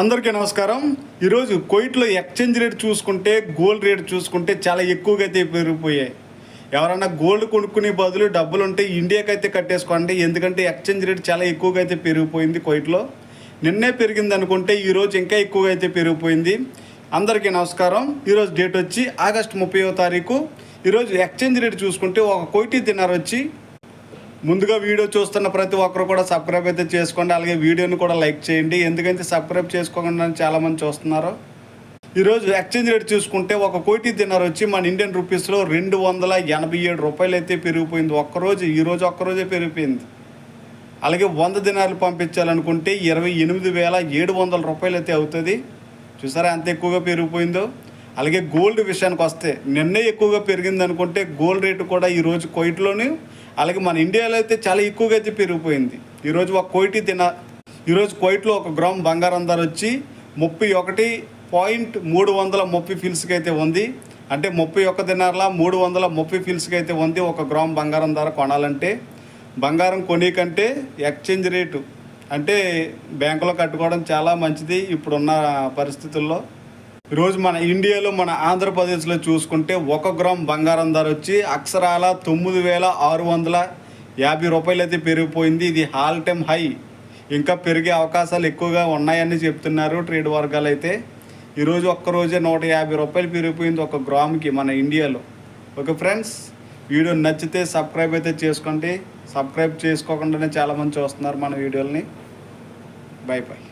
అందరికీ నమస్కారం. ఈరోజు కోయిట్లో ఎక్స్చేంజ్ రేట్ చూసుకుంటే గోల్డ్ రేట్ చూసుకుంటే చాలా ఎక్కువగా అయితే పెరిగిపోయాయి. ఎవరైనా గోల్డ్ కొనుక్కునే బదులు డబ్బులు ఉంటే ఇండియాకి అయితే కట్టేసుకోండి. ఎందుకంటే ఎక్స్చేంజ్ రేట్ చాలా ఎక్కువగా అయితే పెరిగిపోయింది కోయిట్లో. నిన్నే పెరిగింది అనుకుంటే ఈరోజు ఇంకా ఎక్కువగా అయితే పెరిగిపోయింది. అందరికీ నమస్కారం. ఈరోజు డేట్ వచ్చి ఆగస్ట్ ముప్పైవ తారీఖు. ఈరోజు ఎక్స్చేంజ్ రేట్ చూసుకుంటే ఒక కోటి తిన్నారు వచ్చి ముందుగా వీడియో చూస్తున్న ప్రతి ఒక్కరు కూడా సబ్స్క్రైబ్ అయితే చేసుకోండి. అలాగే వీడియోని కూడా లైక్ చేయండి. ఎందుకంటే సబ్స్క్రైబ్ చేసుకోకుండా చాలామంది చూస్తున్నారు ఈరోజు ఎక్స్చేంజ్ రేట్ చూసుకుంటే ఒక కోటి దినార్ వచ్చి మన ఇండియన్ రూపీస్లో రెండు వందల ఎనభై ఏడు రూపాయలు అయితే పెరిగిపోయింది. ఒక్కరోజు ఈరోజు ఒక్కరోజే పెరిగిపోయింది. అలాగే వంద దినాలు పంపించాలనుకుంటే ఇరవై ఎనిమిది వేల ఏడు వందల రూపాయలు అయితే అవుతుంది. చూసారా ఎంత ఎక్కువగా పెరిగిపోయిందో? అలాగే గోల్డ్ విషయానికి వస్తే నిన్నే ఎక్కువగా పెరిగింది అనుకుంటే గోల్డ్ రేటు కూడా ఈరోజు కోయిట్లోని అలాగే మన ఇండియాలో అయితే చాలా ఎక్కువగా అయితే పెరిగిపోయింది. ఈరోజు ఒక కోయిటి తిన ఈరోజు కోయిట్లో ఒక గ్రామ్ బంగారం ధర వచ్చి ముప్పై ఒకటి పాయింట్ మూడు వందల ముప్పై ఫిల్స్కి అయితే ఉంది. అంటే ముప్పై ఒక్క దినార్ల మూడు వందల ముప్పై ఫిల్స్కి అయితే ఉంది ఒక గ్రామ్ బంగారం ధర కొనాలంటే. బంగారం కొనేకంటే ఎక్స్చేంజ్ రేటు అంటే బ్యాంకులో కట్టుకోవడం చాలా మంచిది ఇప్పుడున్న పరిస్థితుల్లో. ఈరోజు మన ఇండియాలో మన ఆంధ్రప్రదేశ్లో చూసుకుంటే ఒక గ్రామ్ బంగారం ధర వచ్చి అక్షరాల తొమ్మిది వేల ఆరు వందల యాభై రూపాయలు అయితే పెరిగిపోయింది. ఇది హాల్ టైమ్ హై ఇంకా పెరిగే అవకాశాలు ఎక్కువగా ఉన్నాయని చెప్తున్నారు ట్రేడ్ వర్గాలు అయితే ఈరోజు ఒక్కరోజే నూట యాభై రూపాయలు పెరిగిపోయింది ఒక గ్రామ్కి మన ఇండియాలో. ఓకే ఫ్రెండ్స్ వీడియో నచ్చితే సబ్స్క్రైబ్ అయితే చేసుకోండి. సబ్స్క్రైబ్ చేసుకోకుండానే చాలామంది చూస్తున్నారు మన వీడియోలని. Bye bye